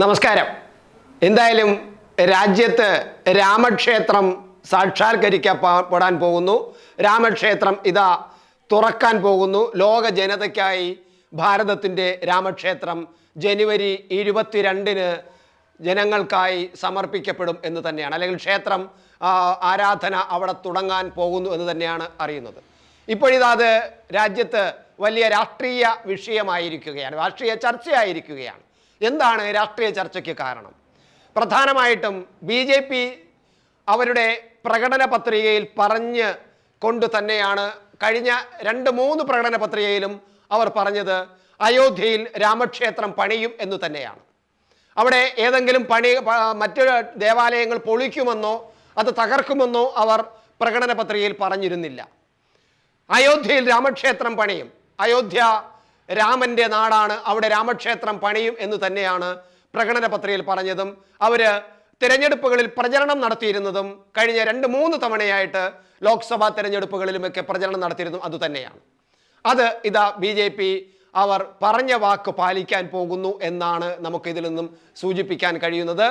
നമസ്കാരം. എന്തായാലും രാജ്യത്ത് രാമക്ഷേത്രം സാക്ഷാത്കരിക്കപ്പെടാൻ പോകുന്നു. രാമക്ഷേത്രം ഇതാ തുറക്കാൻ പോകുന്നു. ലോക ജനതയ്ക്കായി ഭാരതത്തിന്റെ രാമക്ഷേത്രം ജനുവരി ഇരുപത്തിരണ്ടിന് ജനങ്ങൾക്കായി സമർപ്പിക്കപ്പെടും എന്ന് തന്നെയാണ്. അല്ലെങ്കിൽ ക്ഷേത്രം ആരാധന അവിടെ തുടങ്ങാൻ പോകുന്നു എന്ന് തന്നെയാണ് അറിയുന്നത്. ഇപ്പോഴിതാത് രാജ്യത്ത് വലിയ രാഷ്ട്രീയ വിഷയമായിരിക്കുകയാണ് രാഷ്ട്രീയ ചർച്ചയായിരിക്കുകയാണ്. എന്താണ് രാഷ്ട്രീയ ചർച്ചയ്ക്ക് കാരണം? പ്രധാനമായിട്ടും ബി ജെ പി അവരുടെ പ്രകടന പത്രികയിൽ പറഞ്ഞ് കൊണ്ട് തന്നെയാണ് കഴിഞ്ഞ രണ്ട് മൂന്ന് പ്രകടന പത്രികയിലും അവർ പറഞ്ഞത് അയോധ്യയിൽ രാമക്ഷേത്രം പണിയും എന്ന് തന്നെയാണ്. അവിടെ ഏതെങ്കിലും പണി മറ്റൊരു മറ്റു ദേവാലയങ്ങൾ പൊളിക്കുമെന്നോ അത് തകർക്കുമെന്നോ അവർ പ്രകടന പത്രികയിൽ പറഞ്ഞിരുന്നില്ല. അയോധ്യയിൽ രാമക്ഷേത്രം പണിയും. അയോധ്യ രാമന്റെ നാടാണ് അവിടെ രാമക്ഷേത്രം പണിയും എന്ന് തന്നെയാണ് പ്രകടന പത്രികയിൽ പറഞ്ഞതും. അവർ തിരഞ്ഞെടുപ്പുകളിൽ പ്രചരണം നടത്തിയിരുന്നതും കഴിഞ്ഞ രണ്ട് മൂന്ന് തവണയായിട്ട് ലോക്സഭാ തിരഞ്ഞെടുപ്പുകളിലുമൊക്കെ പ്രചരണം നടത്തിയിരുന്നു അതുതന്നെയാണ് അത് ഇതാ ബി ജെ പി അവർ പറഞ്ഞ വാക്ക് പാലിക്കാൻ പോകുന്നു എന്നാണ് നമുക്ക് ഇതിൽ നിന്നും സൂചിപ്പിക്കാൻ കഴിയുന്നത്.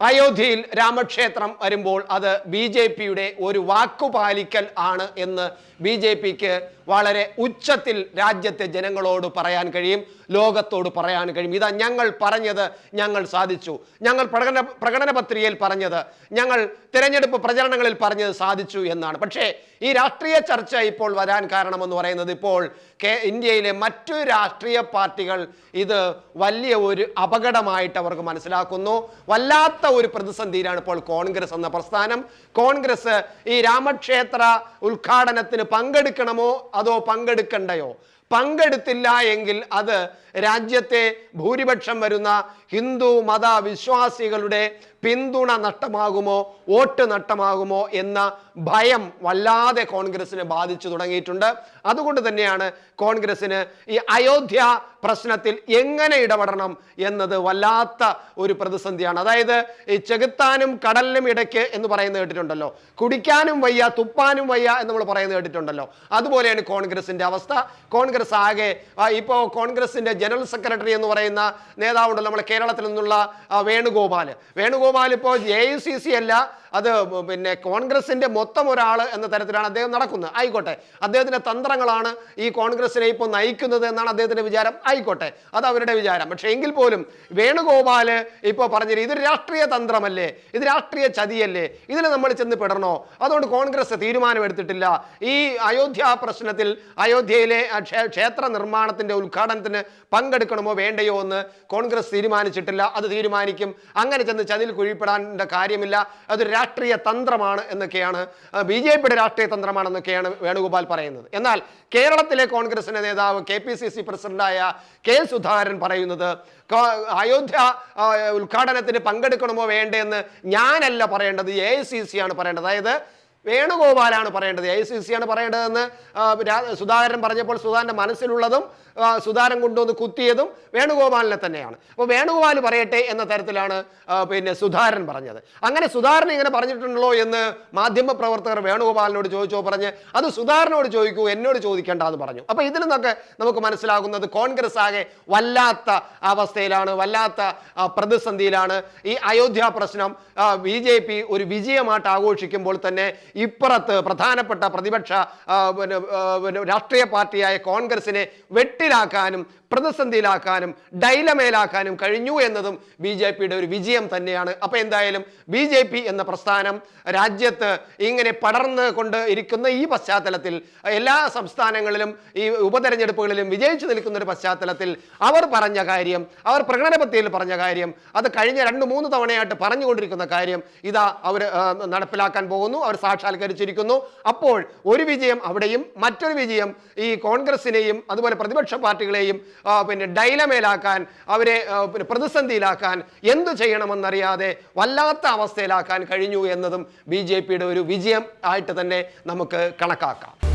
അയോധ്യയിൽ രാമക്ഷേത്രം വരുമ്പോൾ അത് ബി ജെ പിയുടെ ഒരു വാക്കുപാലിക്കൽ ആണ് എന്ന് ബി ജെ പിക്ക് വളരെ ഉച്ചത്തിൽ രാജ്യത്തെ ജനങ്ങളോട് പറയാൻ കഴിയും. ലോകത്തോട് പറയാൻ കഴിയും. ഇതാ ഞങ്ങൾ പറഞ്ഞത് ഞങ്ങൾ സാധിച്ചു. ഞങ്ങൾ പ്രകടന പ്രകടന പത്രികയിൽ പറഞ്ഞത് ഞങ്ങൾ തിരഞ്ഞെടുപ്പ് പ്രചരണങ്ങളിൽ പറഞ്ഞത് സാധിച്ചു എന്നാണ്. പക്ഷേ ഈ രാഷ്ട്രീയ ചർച്ച ഇപ്പോൾ വരാൻ കാരണമെന്ന് പറയുന്നത് ഇപ്പോൾ ഇന്ത്യയിലെ മറ്റു രാഷ്ട്രീയ പാർട്ടികൾ ഇത് വലിയ ഒരു അപകടമായിട്ട് അവർക്ക് മനസ്സിലാക്കുന്നു. വല്ലാത്ത ഒരു പ്രതിസന്ധിയിലാണ് ഇപ്പോൾ കോൺഗ്രസ് എന്ന പ്രസ്ഥാനം. കോൺഗ്രസ് ഈ രാമക്ഷേത്ര ഉദ്ഘാടനത്തിന് പങ്കെടുക്കണമോ അതോ പങ്കെടുക്കണ്ടയോ? പങ്കെടുത്തില്ല എങ്കിൽ അത് രാജ്യത്തെ ഭൂരിപക്ഷം വരുന്ന ഹിന്ദു മത വിശ്വാസികളുടെ പിന്തുണ നഷ്ടമാകുമോ വോട്ട് നഷ്ടമാകുമോ എന്ന ഭയം വല്ലാതെ കോൺഗ്രസിനെ ബാധിച്ചു തുടങ്ങിയിട്ടുണ്ട്. അതുകൊണ്ട് തന്നെയാണ് കോൺഗ്രസിന് ഈ അയോധ്യ പ്രശ്നത്തിൽ എങ്ങനെ ഇടപെടണം എന്നത് വല്ലാത്ത ഒരു പ്രതിസന്ധിയാണ്. അതായത് ഈ ചെകുത്താനും കടലിനും ഇടയ്ക്ക് എന്ന് പറയുന്നത് കേട്ടിട്ടുണ്ടല്ലോ. കുടിക്കാനും വയ്യ തുപ്പാനും വയ്യ എന്ന് നമ്മൾ പറയുന്നത് കേട്ടിട്ടുണ്ടല്ലോ. അതുപോലെയാണ് കോൺഗ്രസിന്റെ അവസ്ഥ. കോൺഗ്രസ് ആകെ ഇപ്പോൾ കോൺഗ്രസിന്റെ ജനറൽ സെക്രട്ടറി എന്ന് പറയുന്ന നേതാവുണ്ടല്ലോ നമ്മുടെ കേരളത്തിൽ നിന്നുള്ള വേണുഗോപാൽ വേണുഗോപാൽ വേണുഗോപാൽ ഇപ്പോൾ ജെ യു സി സി അല്ല അത് പിന്നെ കോൺഗ്രസിന്റെ മൊത്തം ഒരാൾ എന്ന തരത്തിലാണ് അദ്ദേഹം നടക്കുന്നത്. ആയിക്കോട്ടെ. അദ്ദേഹത്തിന്റെ തന്ത്രങ്ങളാണ് ഈ കോൺഗ്രസിനെ ഇപ്പോൾ നയിക്കുന്നത് എന്നാണ് അദ്ദേഹത്തിന്റെ വിചാരം. ആയിക്കോട്ടെ. അത് അവരുടെ വിചാരം. പക്ഷേ എങ്കിൽ പോലും വേണുഗോപാൽ ഇപ്പോൾ പറഞ്ഞില്ല ഇതൊരു രാഷ്ട്രീയ തന്ത്രമല്ലേ? ഇത് രാഷ്ട്രീയ ചതിയല്ലേ? ഇതിൽ നമ്മൾ ചെന്ന് പെടണോ? അതുകൊണ്ട് കോൺഗ്രസ് തീരുമാനമെടുത്തിട്ടില്ല. ഈ അയോധ്യ പ്രശ്നത്തിൽ അയോധ്യയിലെ ക്ഷേത്ര നിർമ്മാണത്തിന്റെ ഉദ്ഘാടനത്തിന് പങ്കെടുക്കണമോ വേണ്ടയോ എന്ന് കോൺഗ്രസ് തീരുമാനിച്ചിട്ടില്ല. അത് തീരുമാനിക്കും. അങ്ങനെ ചെന്ന് ചതിൽ കുഴിപ്പെടാനുള്ള കാര്യമില്ല. അത് രാഷ്ട്രീയ തന്ത്രമാണ് എന്നൊക്കെയാണ് ബി ജെ പിയുടെ രാഷ്ട്രീയ തന്ത്രമാണെന്നൊക്കെയാണ് വേണുഗോപാൽ പറയുന്നത്. എന്നാൽ കേരളത്തിലെ കോൺഗ്രസിന്റെ നേതാവ് കെ പി സി സി പ്രസിഡന്റായ കെ സുധാകരൻ പറയുന്നത് അയോധ്യ ഉദ്ഘാടനത്തിന് പങ്കെടുക്കണമോ വേണ്ടതെന്ന് ഞാനല്ല പറയേണ്ടത് എ ഐ സി സി ആണ് പറയേണ്ടത്. അതായത് വേണുഗോപാലാണ് പറയേണ്ടത് ഐ സി സി ആണ് പറയേണ്ടതെന്ന് സുധാകരൻ പറഞ്ഞപ്പോൾ സുധാകരന്റെ മനസ്സിലുള്ളതും സുധാകരൻ കൊണ്ടുവന്ന് കുത്തിയതും വേണുഗോപാലിനെ തന്നെയാണ്. അപ്പോൾ വേണുഗോപാൽ പറയട്ടെ എന്ന തരത്തിലാണ് പിന്നെ സുധാകരൻ പറഞ്ഞത്. അങ്ങനെ സുധാകരൻ ഇങ്ങനെ പറഞ്ഞിട്ടുണ്ടല്ലോ എന്ന് മാധ്യമ പ്രവർത്തകർ വേണുഗോപാലിനോട് ചോദിച്ചോ പറഞ്ഞ് അത് സുധാകരനോട് ചോദിക്കൂ എന്നോട് ചോദിക്കേണ്ട എന്ന് പറഞ്ഞു. അപ്പോൾ ഇതിൽ നിന്നൊക്കെ നമുക്ക് മനസ്സിലാകുന്നത് കോൺഗ്രസ് ആകെ വല്ലാത്ത അവസ്ഥയിലാണ് വല്ലാത്ത പ്രതിസന്ധിയിലാണ്. ഈ അയോധ്യ പ്രശ്നം ബി ഒരു വിജയമായിട്ട് ആഘോഷിക്കുമ്പോൾ തന്നെ ഇപ്പുറത്ത് പ്രധാനപ്പെട്ട പ്രതിപക്ഷ രാഷ്ട്രീയ പാർട്ടിയായ കോൺഗ്രസിനെ വെട്ടിലാക്കാനും പ്രതിസന്ധിയിലാക്കാനും ഡൈലമേലാക്കാനും കഴിഞ്ഞു എന്നതും ബി ജെ പിയുടെ ഒരു വിജയം തന്നെയാണ്. അപ്പോൾ എന്തായാലും ബി ജെ പി എന്ന പ്രസ്ഥാനം രാജ്യത്ത് ഇങ്ങനെ പടർന്ന് കൊണ്ട് ഇരിക്കുന്ന ഈ പശ്ചാത്തലത്തിൽ എല്ലാ സംസ്ഥാനങ്ങളിലും ഈ ഉപതെരഞ്ഞെടുപ്പുകളിലും വിജയിച്ചു നിൽക്കുന്ന ഒരു പശ്ചാത്തലത്തിൽ അവർ പറഞ്ഞ കാര്യം അവർ പ്രകടനപത്തിയിൽ പറഞ്ഞ കാര്യം അത് കഴിഞ്ഞ രണ്ട് മൂന്ന് തവണയായിട്ട് പറഞ്ഞുകൊണ്ടിരിക്കുന്ന കാര്യം ഇതാ അവർ നടപ്പിലാക്കാൻ പോകുന്നു. അവർ സാക്ഷാത്കരിച്ചിരിക്കുന്നു അപ്പോൾ ഒരു വിജയം അവിടെയും മറ്റൊരു വിജയം ഈ കോൺഗ്രസിനെയും അതുപോലെ പ്രതിപക്ഷ പാർട്ടികളെയും പിന്നെ ഡൈലമേലാക്കാൻ അവരെ പിന്നെ പ്രതിസന്ധിയിലാക്കാൻ എന്തു ചെയ്യണമെന്നറിയാതെ വല്ലാത്ത അവസ്ഥയിലാക്കാൻ കഴിഞ്ഞു എന്നതും ബി ഒരു വിജയം ആയിട്ട് തന്നെ നമുക്ക് കണക്കാക്കാം.